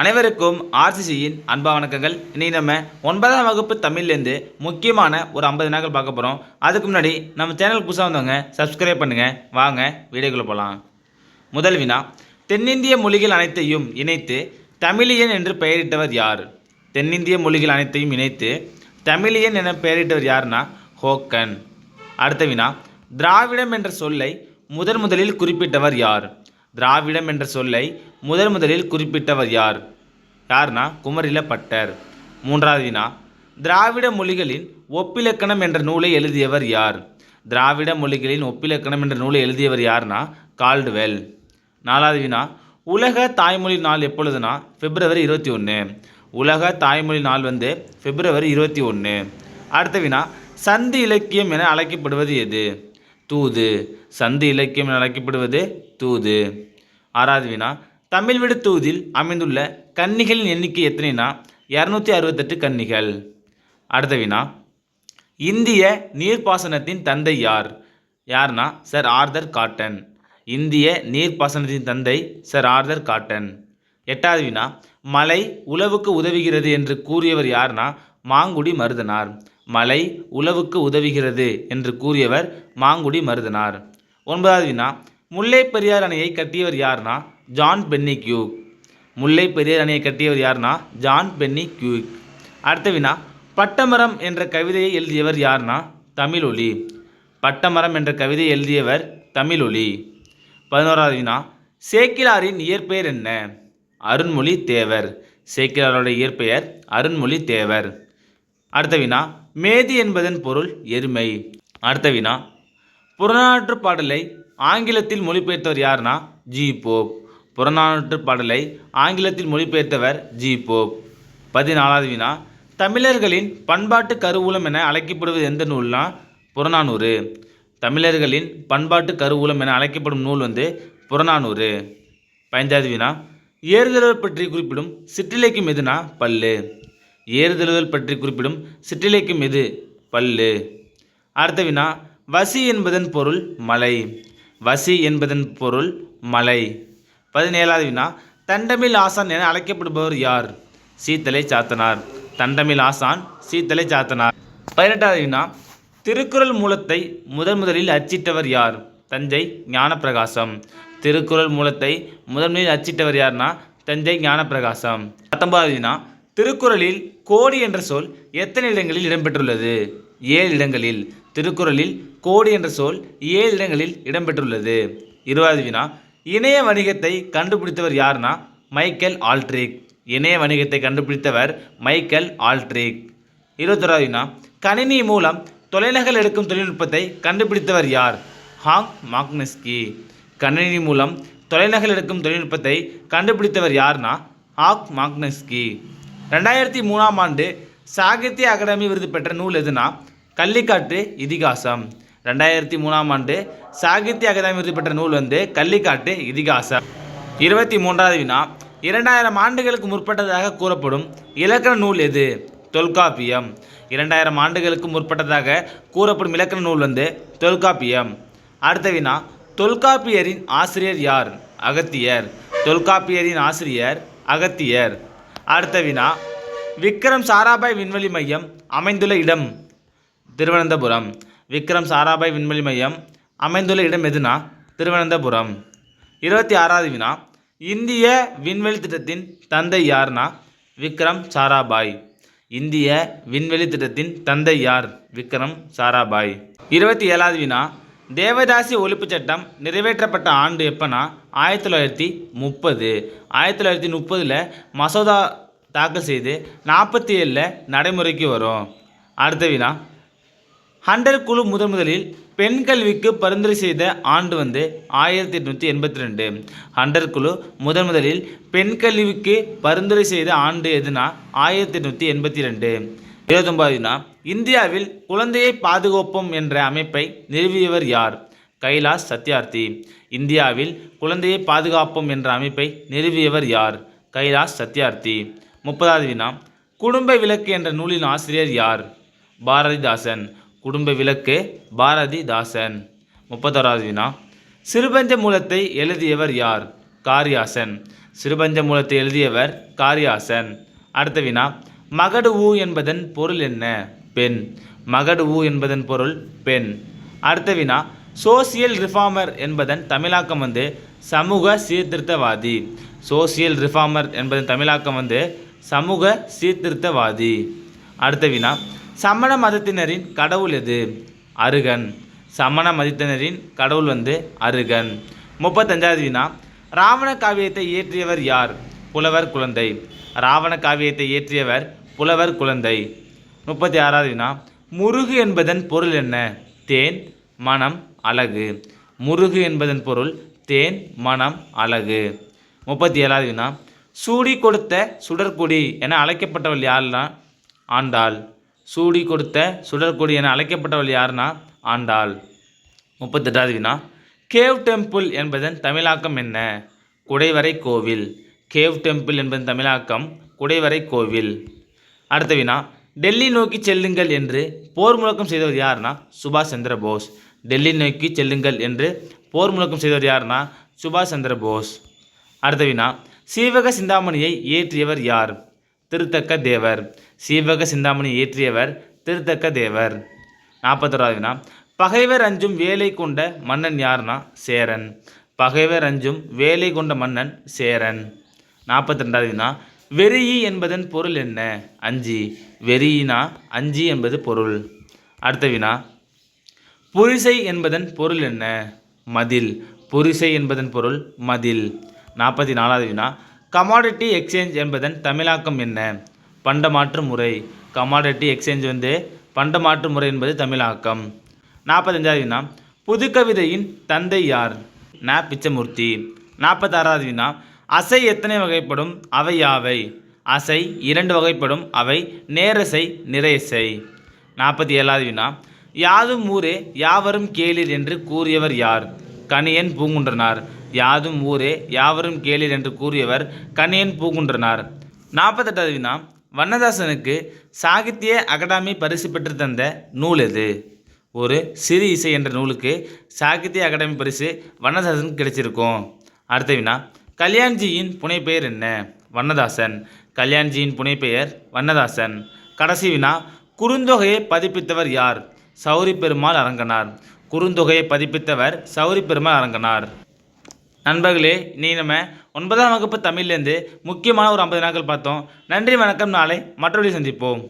அனைவருக்கும் ஆர்சிசியின் அன்பா வணக்கங்கள். இன்னைக்கு நம்ம ஒன்பதாம் வகுப்பு தமிழ்லேருந்து முக்கியமான ஒரு ஐம்பது நாட்கள் பார்க்க போகிறோம் அதுக்கு முன்னாடி நம்ம சேனல் புதுசாக வந்தவங்க சப்ஸ்கிரைப் பண்ணுங்கள் வாங்க வீடியோக்குள்ளே போகலாம் முதல் வினா தென்னிந்திய மொழிகள் அனைத்தையும் இணைத்து தமிழியன் என்று பெயரிட்டவர் யார்? தென்னிந்திய மொழிகள் அனைத்தையும் இணைத்து தமிழியன் என பெயரிட்டவர் யாருன்னா ஹோக்கன். அடுத்த வினா திராவிடம் என்ற சொல்லை முதன் முதலில் குறிப்பிட்டவர் யார்? திராவிடம் என்ற சொல்லை முதன் முதலில் குறிப்பிட்டவர் யார்? யார்னா குமரில பட்டர் மூன்றாவது வினா திராவிட மொழிகளின் ஒப்பிலக்கணம் என்ற நூலை எழுதியவர் யார்? திராவிட மொழிகளின் ஒப்பிலக்கணம் என்ற நூலை எழுதியவர் யார்னா கால்டுவெல். நாலாவது வினா உலக தாய்மொழி நாள் எப்பொழுதுனா பிப்ரவரி இருபத்தி ஒன்று உலக தாய்மொழி நாள் வந்து பிப்ரவரி இருபத்தி ஒன்று அடுத்த வினா சந்தி இலக்கியம் என அழைக்கப்படுவது எது? தூது. சந்தி இலக்கியம் என அழைக்கப்படுவது தூது. ஆறாவது வினா தமிழ் விடு தூதில் அமைந்துள்ள கன்னிகளின் எண்ணிக்கை எத்தனைனா இரநூத்தி அறுபத்தெட்டு கன்னிகள். அடுத்த வினா இந்திய நீர்ப்பாசனத்தின் தந்தை யார்? யார்னா சர் ஆர்தர் காட்டன். இந்திய நீர்ப்பாசனத்தின் தந்தை சர் ஆர்தர் காட்டன். எட்டாவது வினா மலை உழவுக்கு உதவுகிறது என்று கூறியவர் யார்னா மாங்குடி மருதனார். மலை உழவுக்கு உதவுகிறது என்று கூறியவர் மாங்குடி மருதனார். ஒன்பதாவது வினா முல்லை பெரியார் அணையை கட்டியவர் யார்னா John Pennycuick. Mullai Periyar அணையை கட்டியவர் யார்னா ஜான் பென்னி கியூக். அடுத்த வினா பட்டமரம் என்ற கவிதையை எழுதியவர் யார்னா தமிழொலி. பட்டமரம் என்ற கவிதையை எழுதியவர் தமிழொலி. பதினோராவது வினா சேக்கிலாரின் இயற்பெயர் என்ன? அருண்மொழி தேவர். சேக்கிலாரோட இயற்பெயர் அருண்மொழி தேவர். அடுத்த வினா மேதி என்பதன் பொருள் எருமை. அடுத்த வினா புறநாற்று பாடலை ஆங்கிலத்தில் மொழிபெயர்த்தவர் யார்னா ஜி போப். புறநானூற்று பாடலை ஆங்கிலத்தில் மொழிபெயர்த்தவர் ஜி போப். பதினாலாவது வினா. தமிழர்களின் பண்பாட்டு கருவூலம் என அழைக்கப்படுவது எந்த நூல்னா புறநானூறு. தமிழர்களின் பண்பாட்டு கருவூலம் என அழைக்கப்படும் நூல் வந்து புறநானூறு. பதினஞ்சாவது வினா. ஏறுதழுவல் பற்றி குறிப்பிடும் சிற்றிலக்கியம் எதுனா பல்லு. ஏறுதழுவல் பற்றி குறிப்பிடும் சிற்றிலக்கியம் எது பல்லு. அடுத்த வினா. வசி என்பதன் பொருள் மலை. வசி என்பதன் பொருள் மலை. பதினேழாவது வினா தண்டமில் ஆசான் என அழைக்கப்படுபவர் யார்? சீத்தலை சாத்தனார். தண்டமில் ஆசான் சீத்தலை சாத்தனார். பதினெட்டாவது வினா திருக்குறள் மூலத்தை முதன் முதலில் அச்சிட்டவர் யார்? தஞ்சை ஞானப்பிரகாசம். திருக்குறள் மூலத்தை முதன் முதலில் அச்சிட்டவர் யார்னா? தஞ்சை ஞானப்பிரகாசம். பத்தொன்பதாவது வினா திருக்குறளில் கோடி என்ற சொல் எத்தனை இடங்களில் இடம்பெற்றுள்ளது? ஏழு இடங்களில். திருக்குறளில் கோடி என்ற சொல் ஏழு இடங்களில் இடம்பெற்றுள்ளது. இருபதாவது வினா இணைய வணிகத்தை கண்டுபிடித்தவர் யார்னா மைக்கேல் ஆல்ட்ரிக். இணைய வணிகத்தை கண்டுபிடித்தவர் மைக்கேல் ஆல்ட்ரிக். இருபத்தொராவது வினா கணினி மூலம் தொலைநகல் எடுக்கும் தொழில்நுட்பத்தை கண்டுபிடித்தவர் யார்? ஹாங் மாக்னஸ்கி. கணினி மூலம் தொலைநகல் எடுக்கும் தொழில்நுட்பத்தை கண்டுபிடித்தவர் யார்னா ஹாக் மாக்னஸ்கி. ரெண்டாயிரத்தி மூணாம் ஆண்டு சாகித்ய அகாடமி விருது பெற்ற நூல் எதுனா கள்ளிக்காட்டு இதிகாசம். ரெண்டாயிரத்தி மூணாம் ஆண்டு சாகித்ய அகாதமி விருது பெற்ற நூல் வந்து கள்ளிக்காட்டு இதிகாசம். இருபத்தி மூன்றாவது வினா இரண்டாயிரம் ஆண்டுகளுக்கு முற்பட்டதாக கூறப்படும் இலக்கண நூல் எது? தொல்காப்பியம். இரண்டாயிரம் ஆண்டுகளுக்கு முற்பட்டதாக கூறப்படும் இலக்கண நூல் வந்து தொல்காப்பியம். அடுத்த வினா தொல்காப்பியரின் ஆசிரியர் யார்? அகத்தியர். தொல்காப்பியரின் ஆசிரியர் அகத்தியர். அடுத்த வினா விக்ரம் சாராபாய் விண்வெளி மையம் அமைந்துள்ள இடம் திருவனந்தபுரம். விக்ரம் சாராபாய் விண்வெளி மையம் அமைந்துள்ள இடம் எதுனா? திருவனந்தபுரம். இருபத்தி ஆறாவது வினா இந்திய விண்வெளி திட்டத்தின் தந்தை யார்னா? விக்ரம் சாராபாய். இந்திய விண்வெளி திட்டத்தின் தந்தை யார்? விக்ரம் சாராபாய். இருபத்தி ஏழாவது வினா தேவதாசி ஒழிப்புச் சட்டம் நிறைவேற்றப்பட்ட ஆண்டு எப்போனா? ஆயிரத்தி தொள்ளாயிரத்தி முப்பது. ஆயிரத்தி தொள்ளாயிரத்தி முப்பதில் மசோதா தாக்கல் செய்து நாற்பத்தி ஏழில் நடைமுறைக்கு வரும். அடுத்த வினா ஹண்டர் குழு முதன் முதலில் பெண் கல்விக்கு பரிந்துரை செய்த ஆண்டு வந்து ஆயிரத்தி எட்நூற்றி எண்பத்தி ரெண்டு. ஹண்டர் குழு முதன் முதலில் பெண் கல்விக்கு பரிந்துரை செய்த ஆண்டு எதுனா ஆயிரத்தி எட்நூற்றி எண்பத்தி ரெண்டு. இருபத்தொம்பதுனா இந்தியாவில் குழந்தையை பாதுகாப்போம் என்ற அமைப்பை நிறுவியவர் யார்? கைலாஷ் சத்யார்த்தி. இந்தியாவில் குழந்தையை பாதுகாப்போம் என்ற அமைப்பை நிறுவியவர் யார்? கைலாஷ் சத்யார்த்தி. முப்பதாவது வினா குடும்ப விளக்கு என்ற நூலின் ஆசிரியர் யார்? பாரதிதாசன். குடும்ப விளக்கு பாரதிதாசன். முப்பத்தோராவது வினா. சிறுபஞ்ச மூலத்தை எழுதியவர் யார்? காரியாசன். சிறுபஞ்ச மூலத்தை எழுதியவர் காரியாசன். அடுத்த வினா. மகடு ஊ என்பதன் பொருள் என்ன? பெண். மகடு ஊ என்பதன் பொருள் பெண். அடுத்த வினா. சோசியல் ரிஃபார்மர் என்பதன் தமிழாக்கம் வந்து சமூக சீர்திருத்தவாதி. சோசியல் ரிஃபார்மர் என்பதன் தமிழாக்கம் வந்து சமூக சீர்திருத்தவாதி. அடுத்த வினா. சமண மதத்தினரின் கடவுள் எது? அருகன். சமண மதத்தினரின் கடவுள் வந்து அருகன். முப்பத்தஞ்சாவது வினா. ராவண காவியத்தை இயற்றியவர் யார்? புலவர் குழந்தை. ராவண காவியத்தை இயற்றியவர் புலவர் குழந்தை. முப்பத்தி ஆறாவது வினா. முருகு என்பதன் பொருள் என்ன? தேன் மனம் அழகு. முருகு என்பதன் பொருள் தேன் மனம் அழகு. முப்பத்தி ஏழாவது வினா. சூடி கொடுத்த சுடற்குடி என அழைக்கப்பட்டவள் யாருன்னா ஆண்டாள். சூடி கொடுத்த சுடற்கொடி என அழைக்கப்பட்டவள் யாருன்னா ஆண்டாள். முப்பத்தெட்டாவது வினா. கேவ் டெம்பிள் என்பதன் தமிழாக்கம் என்ன? குடைவரை கோவில். கேவ் டெம்பிள் என்பதன் தமிழாக்கம் குடைவரை கோவில். அடுத்த வினா. டெல்லி நோக்கி செல்லுங்கள் என்று போர் முழக்கம் செய்தவர் யாருன்னா சுபாஷ் சந்திர போஸ். டெல்லி நோக்கி செல்லுங்கள் என்று போர் முழக்கம் செய்தவர் யாருன்னா சுபாஷ் சந்திர போஸ். அடுத்த வினா. சீவக சிந்தாமணியை இயற்றியவர் யார்? திருத்தக்க தேவர். சீவக சிந்தாமணி இயற்றியவர் திருத்தக்க தேவர். நாற்பத்தோராவது வினா. பகைவர் அஞ்சும் வேலை கொண்ட மன்னன் யாருன்னா சேரன். பகைவர் அஞ்சும் வேலை கொண்ட மன்னன் சேரன். நாற்பத்தி ரெண்டாவது வினா. வெறியி என்பதன் பொருள் என்ன? அஞ்சி. வெறியினா அஞ்சி என்பது பொருள். அடுத்த வினா. புரிசை என்பதன் பொருள் என்ன? மதில். புரிசை என்பதன் பொருள் மதில். நாற்பத்தி நாலாவது வினா. கமாடிட்டி எக்ஸ்சேஞ்ச் என்பதன் தமிழாக்கம் என்ன? பண்டமாற்று முறை கமாடிட்டி எக்ஸ்சேஞ்ச் வந்து பண்டமாற்று முறை என்பது தமிழாக்கம் நாற்பத்தஞ்சாவது வினா புதுக்கவிதையின் தந்தை யார்? ந. பிச்சமூர்த்தி. நாற்பத்தாறாவது வினா அசை எத்தனை வகைப்படும்? அவை யாவை? அசை இரண்டு வகைப்படும். அவை நேரசை நிறையசை. நாற்பத்தி ஏழாவது வினா யாதும் ஊரே யாவரும் கேளீர் என்று கூறியவர் யார்? கணியன் பூங்குன்றனார். யாதும் ஊரே யாவரும் கேளீர் என்று கூறியவர் கணியன் பூங்குன்றனார். நாற்பத்தெட்டாவது வினா வண்ணதாசனுக்கு சாகித்ய அகாடமி பரிசு பெற்று தந்த நூல் எது? ஒரு சிறு இசை என்ற நூலுக்கு சாகித்ய அகாடமி பரிசு வண்ணதாசனுக்கு கிடைச்சிருக்கும். அடுத்த வினா கல்யாண்ஜியின் புனைப்பெயர் என்ன? வண்ணதாசன். கல்யாண்ஜியின் புனைப்பெயர் வண்ணதாசன். கடைசி வினா குறுந்தொகையை பதிப்பித்தவர் யார்? சௌரி பெருமாள் அரங்கனார். குறுந்தொகையை பதிப்பித்தவர் சௌரி பெருமாள் அரங்கனார். நண்பர்களே நீ நம்ம ஒன்பதாம் வகுப்பு தமிழ்லேருந்து முக்கியமான ஒரு ஐம்பது நாட்கள் பார்த்தோம். நன்றி வணக்கம். நாளை மற்றொரு சந்திப்போம்.